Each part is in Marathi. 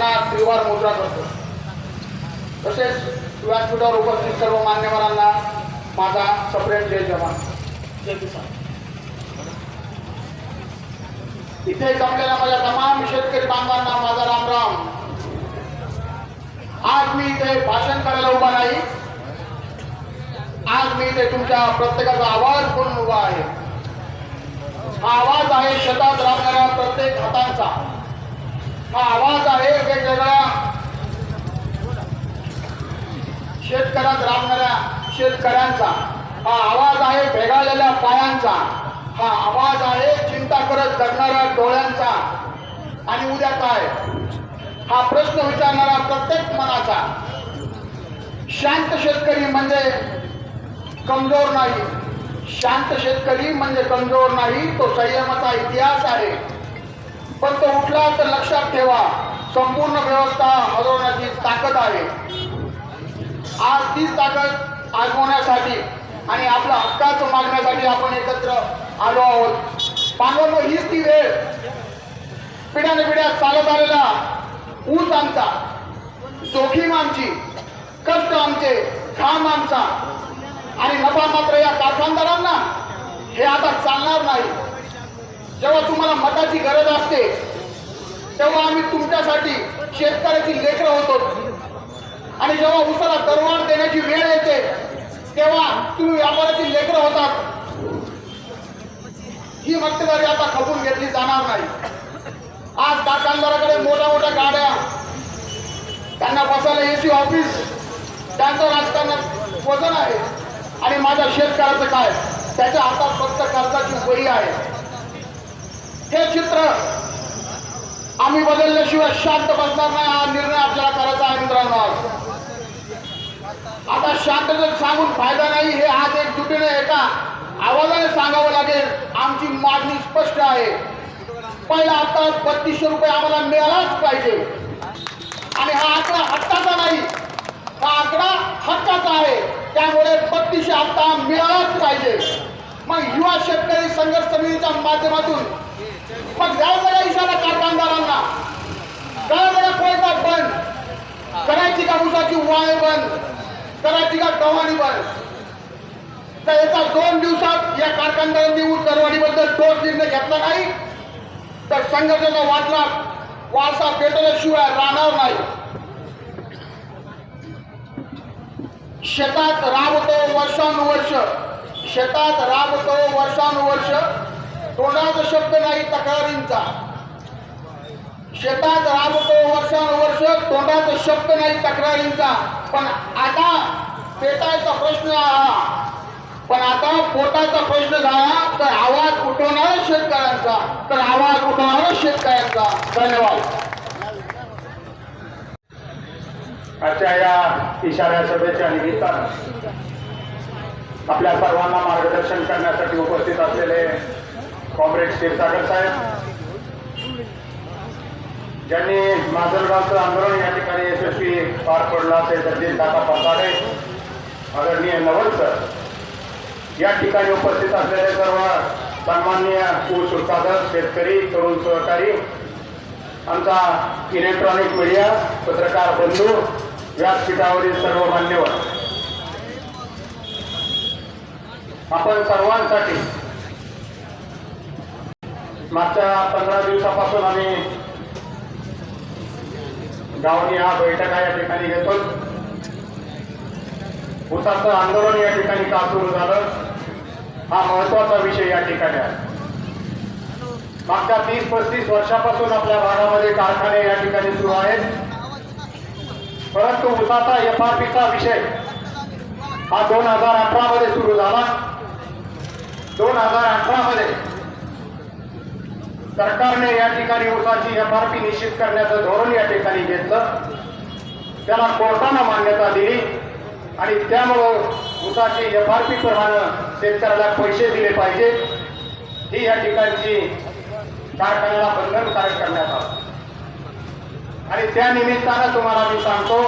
ज्यांना त्रिवार मुद्रा करतो. तसेच व्यासपीठावर उपस्थित सर्व मान्यवरांना माझा सप्रेम जय जवान. जय किसान. इथे जमलेल्या माझ्या तमाम शेतकरी बांधवांना माझा रामराम आज मी इथे भाषण करायला उभा नाही. आज मी इथे तुमच्या प्रत्येकाचा आवाज म्हणून उभा आहे. हा आवाज आहे शेतात राबणाऱ्या प्रत्येक हातांचा. हा आवाज आहे वेगवेगळ्या शेतकऱ्यात राबणाऱ्या शेतकऱ्यांचा. हा आवाज आहे भेगाळलेल्या पायांचा. हा आवाज आहे चिंता करत जगणाऱ्या डोळ्यांचा. आणि उद्या काय? हा प्रश्न विचारणारा प्रत्येक मनाचा. शांत शेतकरी म्हणजे कमजोर नाही. शांत शेतकरी म्हणजे कमजोर नाही तो संयमाचा इतिहास आहे. पण तो उठला तर लक्षात ठेवा संपूर्ण व्यवस्था हलवण्याची ताकद आहे. आज तीच ताकद आजवण्यासाठी आणि आपला हक्काचं मागण्यासाठी आपण एकत्र आलो आहोत. पांडव हीच ती वेळ. पिढ्याने पिढ्या चालत आलेला ऊस आमचा जोखीम आमची कष्ट आमचे घाम आमचा आणि नफा मात्र या कारखानदारांना हे आता चालणार नाही. जेव्हा तुम्हाला मताची गरज असते तेव्हा आम्ही तुमच्यासाठी शेतकऱ्याची लेकरं होतो. आणि जेव्हा उसाला दरवाढ देण्याची वेळ येते तेव्हा तुम्ही व्यापाराची लेकरं होतात. ही मक्तेदारी आता खपून घेतली जाणार नाही. आज कारखानदाराकडे मोठ्या मोठ्या गाड्या त्यांना बसायला एसी ऑफिस त्यांचं राजकारणात वजन आहे. आणि माझ्या शेतकऱ्याचं काय? त्याच्या हातात फक्त कर्जाची वही आहे. हे चित्र आम्ही बदलल्याशिवाय शांत बसणार नाही हा निर्णय आपल्याला करायचा आहे मित्रांनो आज. आता शांततेत सांगून फायदा नाही हे आज एक दुटीने एका आवाजाने सांगावं लागेल. आमची मागणी स्पष्ट आहे. पहिला आता बत्तीसशे रुपये आम्हाला मिळालाच पाहिजे. आणि हा आकडा हक्काचा नाही हा आकडा हक्काचा आहे. त्यामुळे बत्तीसशे हप्ता मिळालाच पाहिजे. मग युवा शेतकरी संघर्ष समितीच्या माध्यमातून मग वेगवेगळ्या इशारा कारखानदारांना वेगवेगळ्या कोयता बंद. करायची का उसाची वाय बंद? करायची का गव्हाणी बंद? तर याचा दोन दिवसात या कारखानदारांनी ऊस दरवाढीबद्दल ठोस निर्णय घेतला नाही. तर संघटनेचा वाटला वारसा पेटवल्याशिवाय राहणार नाही. शेतात राबतो वर्षानुवर्ष. शेतात राबतो वर्षानुवर्ष. तोंडाचा शब्द नाही तक्रारींचा. शेतात राबतो वर्षानुवर्ष तोंडाचा शब्द नाही तक्रारींचा. पण आता पेटायचा प्रश्न हा पण आता पोटाचा प्रश्न झाला तर आवाज उठवणार शेतकऱ्यांचा. तर आवाज उठवणार शेतकऱ्यांचा. धन्यवाद. आजच्या या इशाऱ्या सभेच्या निमित्तानं आपल्या सर्वांना मार्गदर्शन करण्यासाठी उपस्थित असलेले कॉम्रेड क्षीरसागर साहेब. ज्यांनी माजलगावचं आंदोलन या ठिकाणी यशस्वी पार पडलं ते सचिन काका पसाडे आदरणीय नवल सर या ठिकाणी उपस्थित असलेले सर्व सन्माननीय ऊस उत्पादक शेतकरी तरुण सहकारी आमचा इलेक्ट्रॉनिक मीडिया पत्रकार बंधू व्यासपीठावरील सर्व मान्यवर. आपण सर्वांसाठी मागच्या पंधरा दिवसापासून आम्ही गावनी हा बैठका या ठिकाणी घेतो उसाचं आंदोलन या ठिकाणी का सुरू झालं हा महत्त्वाचा विषय या ठिकाणी आहे. मागच्या तीस पस्तीस वर्षापासून आपल्या भागामध्ये कारखाने या ठिकाणी सुरू आहेत. परंतु उसाचा एफ आर पीचा विषय हा दोन हजार अठरा मध्ये सुरू झाला. दोन हजार अठरा मध्ये सरकारने या ठिकाणी उसाची एफ आर पी निश्चित करण्याचं धोरण या ठिकाणी घेतलं. त्याला कोर्टानं मान्यता दिली आणि त्यामुळं उसाची एफ आर पी प्रमाणे शेतकऱ्याला पैसे दिले पाहिजे. ही या ठिकाणची कारखान्याला बंधनकारक करण्यात आलं. आणि त्या निमित्तानं तुम्हाला मी सांगतो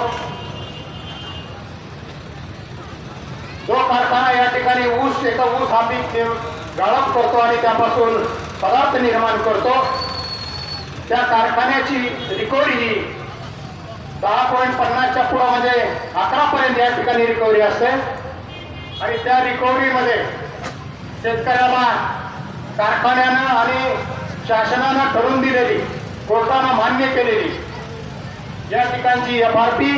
जो कारखाना या ठिकाणी ऊस एका ऊस हा पीक गाळप करतो आणि त्यापासून पदार्थ निर्माण करतो. त्या कारखान्याची रिकव्हरी ही दहा पॉईंट पन्नासच्या पुढामध्ये अकरा पर्यंत या ठिकाणी रिकव्हरी असते. आणि त्या रिकव्हरीमध्ये शेतकऱ्याला कारखान्यानं आणि शासनानं ठरवून दिलेली कोर्टानं मान्य केलेली या ठिकाणची एफ आर पी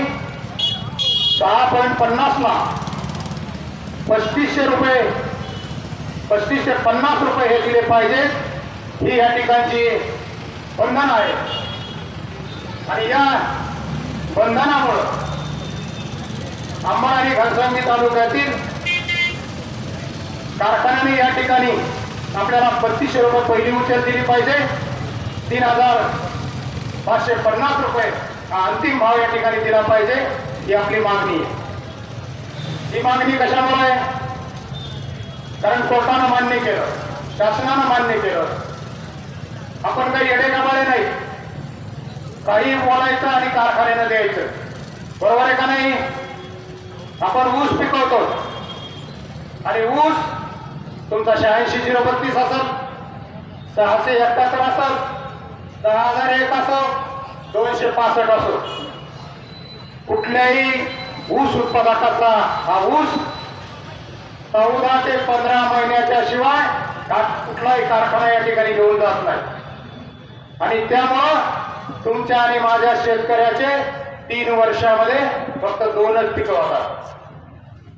दहा पॉईंट पन्नासला पस्तीसशे रुपये पस्तीसशे पन्नास रुपये हे दिले पाहिजेत. ही या ठिकाणची बंधन आहे. आणि या बंधनामुळं आंबा आणि घनसंगी तालुक्यातील कारखान्याने या ठिकाणी आपल्याला बत्तीसशे रुपये पहिली उचल दिली पाहिजे. तीन हजार पाचशे पन्नास रुपये हा अंतिम भाव या ठिकाणी दिला पाहिजे ही आपली मागणी आहे. ही मागणी कशामुळे आहे? कारण कोर्टानं मान्य केलं शासनानं मान्य केलं. आपण काही येडे कामाले नाही. काही बोलायचं आणि कारखान्यानं द्यायचं. बरोबर आहे का नाही? आपण ऊस पिकवतो. आणि ऊस तुमचा शहाऐंशी झिरो बत्तीस असेल सहाशे एकाहत्तर असेल दहा हजार एक असो दोनशे पासष्ट असो. कुठल्याही ऊस उत्पादकाचा हा ऊस चौदा ते पंधरा महिन्याच्या शिवाय कुठलाही कारखाना या ठिकाणी घेऊन जात नाही. आणि त्यामुळं तुमच्या आणि माझ्या शेतकऱ्याचे तीन वर्षामध्ये फक्त दोनच पिकं होतात.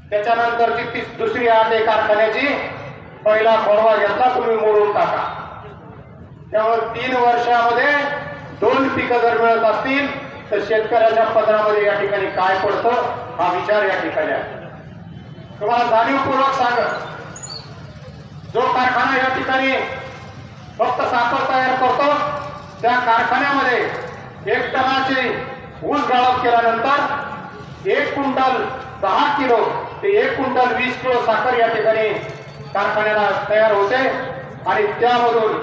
त्याच्यानंतरची ती दुसरी आटे कारखान्याची पहिला परवा घेतला तुम्ही मोडून टाका. त्यामुळे तीन वर्षामध्ये दोन पिकं जर मिळत असतील तर शेतकऱ्याच्या पदरामध्ये या ठिकाणी काय पडतं हा विचार या ठिकाणी आहे. तुम्हाला जाणीवपूर्वक सांगत जो कारखाना या ठिकाणी फक्त साखर तयार करतो त्या कारखान्यामध्ये एक टनाचे ऊस गाळप केल्यानंतर एक क्विंटल दहा किलो ते एक क्विंटल वीस किलो साखर या ठिकाणी कारखान्याला तयार होते. आणि त्यामधून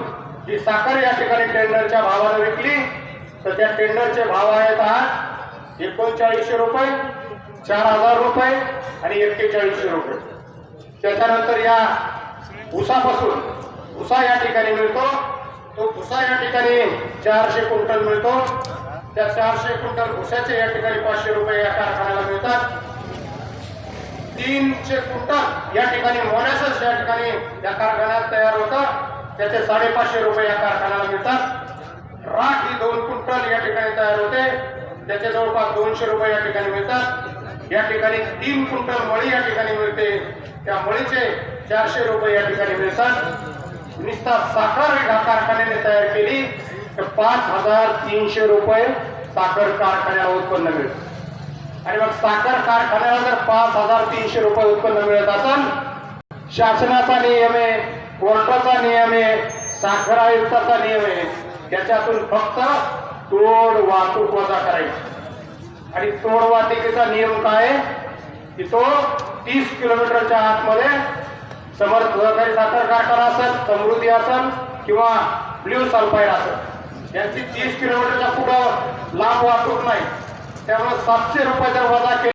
जी साखर या ठिकाणी टेंडरच्या भावाने विकली तर त्या टेंडरचे भाव आहेत आज एकोणचाळीसशे रुपये चार हजार रुपये आणि एक्केचाळीसशे रुपये. त्याच्यानंतर या उसापासून उसा या ठिकाणी मिळतो. तो भुसा या ठिकाणी चारशे क्विंटल मिळतो. त्या चारशे क्विंटल भुसाचे या ठिकाणी पाचशे रुपये या कारखान्याला मिळतात. तीनशे क्विंटल या ठिकाणी मोनॅसस या ठिकाणी या कारखान्यात तयार होतं. त्याचे साडेपाचशे रुपये या कारखान्याला मिळतात. राख ही दोन क्विंटल या ठिकाणी तयार होते. त्याचे जवळपास दोनशे रुपये या ठिकाणी मिळतात. या ठिकाणी तीन क्विंटल मळी या ठिकाणी मिळते. त्या मळीचे चारशे रुपये या ठिकाणी मिळतात. नुसता साखर ह्या कारखान्याने तयार केली. तर पाच हजार तीनशे रुपये साखर कारखान्याला उत्पन्न मिळत आणि मग साखर कारखान्याला जर पाच हजार तीनशे रुपये उत्पन्न मिळत असेल शासनाचा नियम आहे कोर्टाचा नियम आहे साखर आयुक्ताचा नियम आहे त्याच्यातून फक्त तोड वाहतूक वजा करायची. आणि तोड वाहतुकीचा नियम काय आहे? की तो तीस किलोमीटरच्या आतमध्ये समोर सहकारी साखर कारखाना असेल समृद्धी असेल किंवा ब्ल्यू सल्फाईड असेल यांची तीस किलोमीटरच्या पुढं लांब वाहतूक नाही. त्यामुळे सातशे रुपये जर वजा केले.